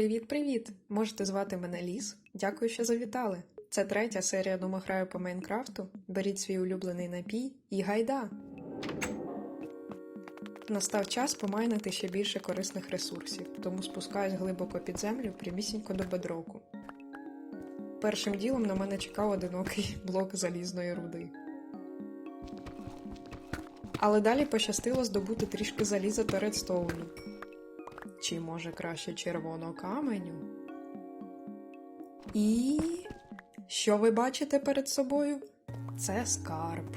Привіт-привіт! Можете звати мене Ліс. Дякую, що завітали. Це третя серія домограю по Майнкрафту. Беріть свій улюблений напій і гайда! Настав час помайнити ще більше корисних ресурсів, тому спускаюсь глибоко під землю, прямісінько до бедроку. Першим ділом на мене чекав одинокий блок залізної руди. Але далі пощастило здобути трішки заліза та редстоуну. Чи може краще червоного каменю? І що ви бачите перед собою? Це скарб.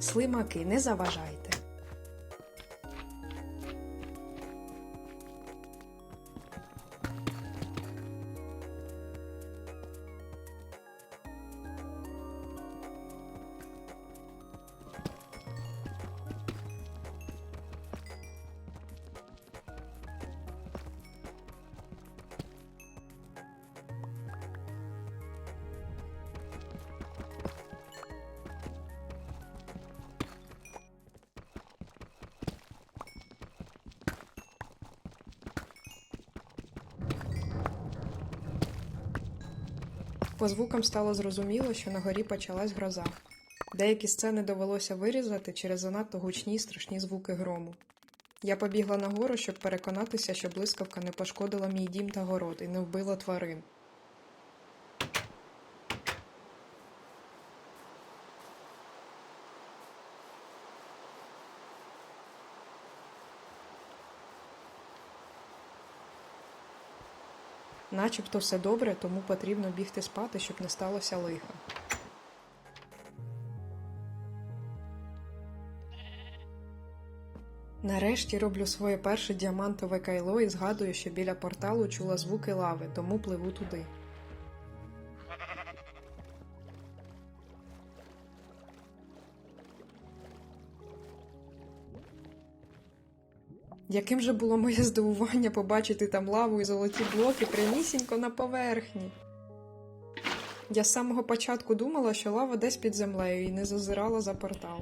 Слимаки, не заважайте. По звукам стало зрозуміло, що на горі почалась гроза. Деякі сцени довелося вирізати через занадто гучні й страшні звуки грому. Я побігла нагору, щоб переконатися, що блискавка не пошкодила мій дім та город і не вбила тварин. Начебто все добре, тому потрібно бігти спати, щоб не сталося лиха. Нарешті роблю своє перше діамантове кайло і згадую, що біля порталу чула звуки лави, тому пливу туди. Яким же було моє здивування побачити там лаву і золоті блоки прямісінько на поверхні. Я з самого початку думала, що лава десь під землею і не зазирала за портал.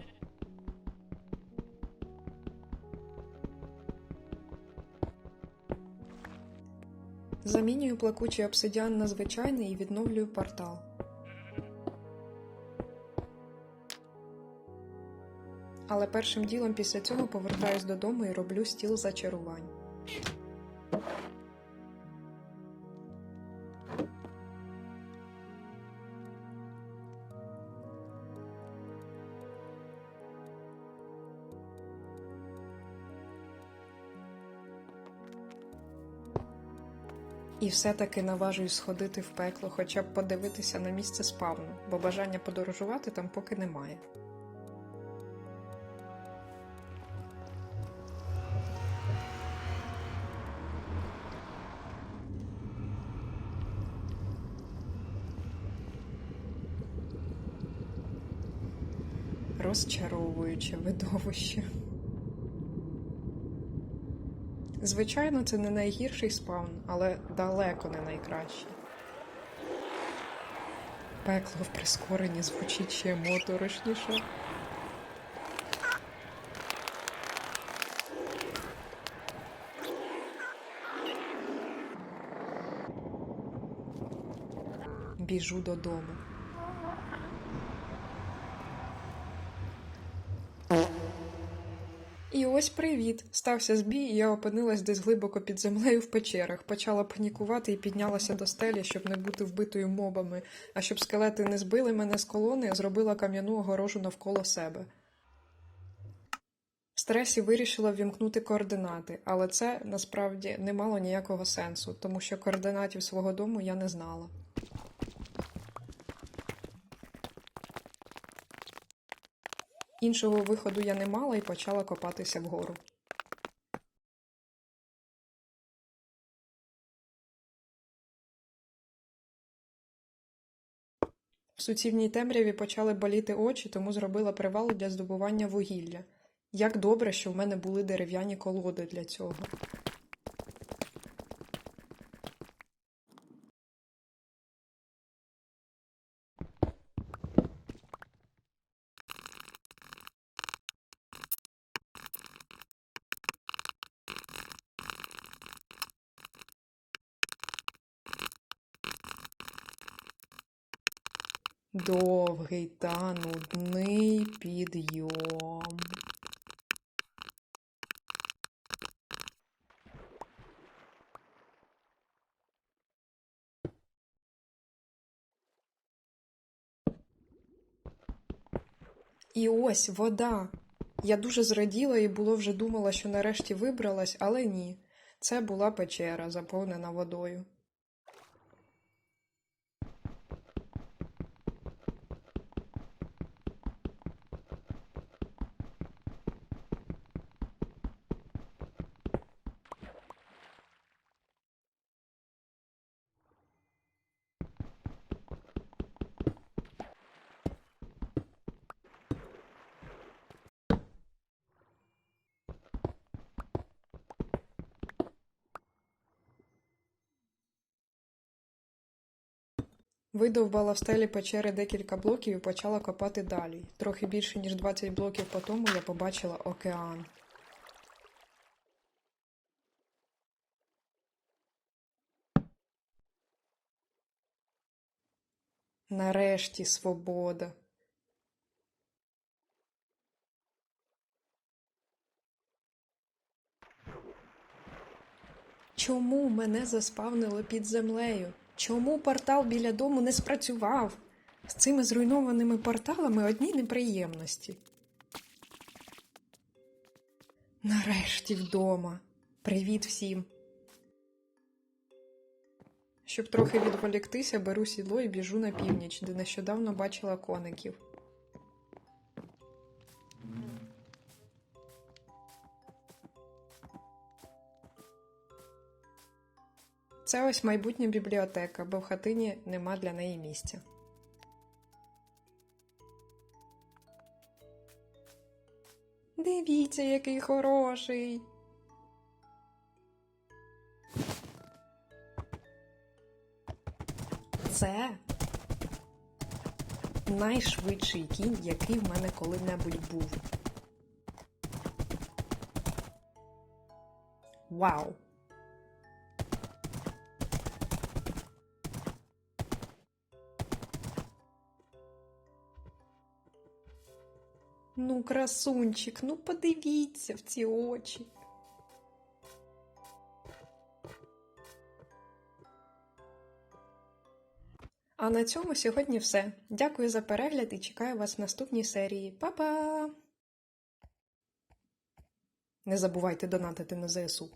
Замінюю плакучий обсидіан на звичайний і відновлюю портал. Але першим ділом після цього повертаюсь додому і роблю стіл зачарувань. І все-таки наважуюсь сходити в пекло, хоча б подивитися на місце спавну, бо бажання подорожувати там поки немає. Розчаровуюче видовище. Звичайно, це не найгірший спаун, але далеко не найкращий. Пекло в прискоренні звучить ще моторошніше. Біжу додому. І ось привіт! Стався збій, і я опинилась десь глибоко під землею в печерах. Почала панікувати і піднялася до стелі, щоб не бути вбитою мобами. А щоб скелети не збили мене з колони, зробила кам'яну огорожу навколо себе. В стресі вирішила ввімкнути координати, але це насправді не мало ніякого сенсу, тому що координатів свого дому я не знала. Іншого виходу я не мала і почала копатися вгору. В суцільній темряві почали боліти очі, тому зробила привал для здобування вугілля. Як добре, що в мене були дерев'яні колоди для цього. Довгий та нудний підйом. І ось вода. Я дуже зраділа і було вже думала, що нарешті вибралась, але ні. Це була печера, заповнена водою. Видовбала в стелі печери декілька блоків і почала копати далі. Трохи більше, ніж 20 блоків по тому я побачила океан. Нарешті свобода. Чому мене заспавнило під землею? Чому портал біля дому не спрацював? З цими зруйнованими порталами одні неприємності. Нарешті вдома. Привіт всім. Щоб трохи відволіктися, беру сідло і біжу на північ, де нещодавно бачила коників. Це ось майбутня бібліотека, бо в хатині нема для неї місця. Дивіться, який хороший. Це найшвидший кінь, який в мене коли-небудь був. Вау! Ну, красунчик, ну подивіться в ці очі. А на цьому сьогодні все. Дякую за перегляд і чекаю вас в наступній серії. Па-па! Не забувайте донатити на ЗСУ.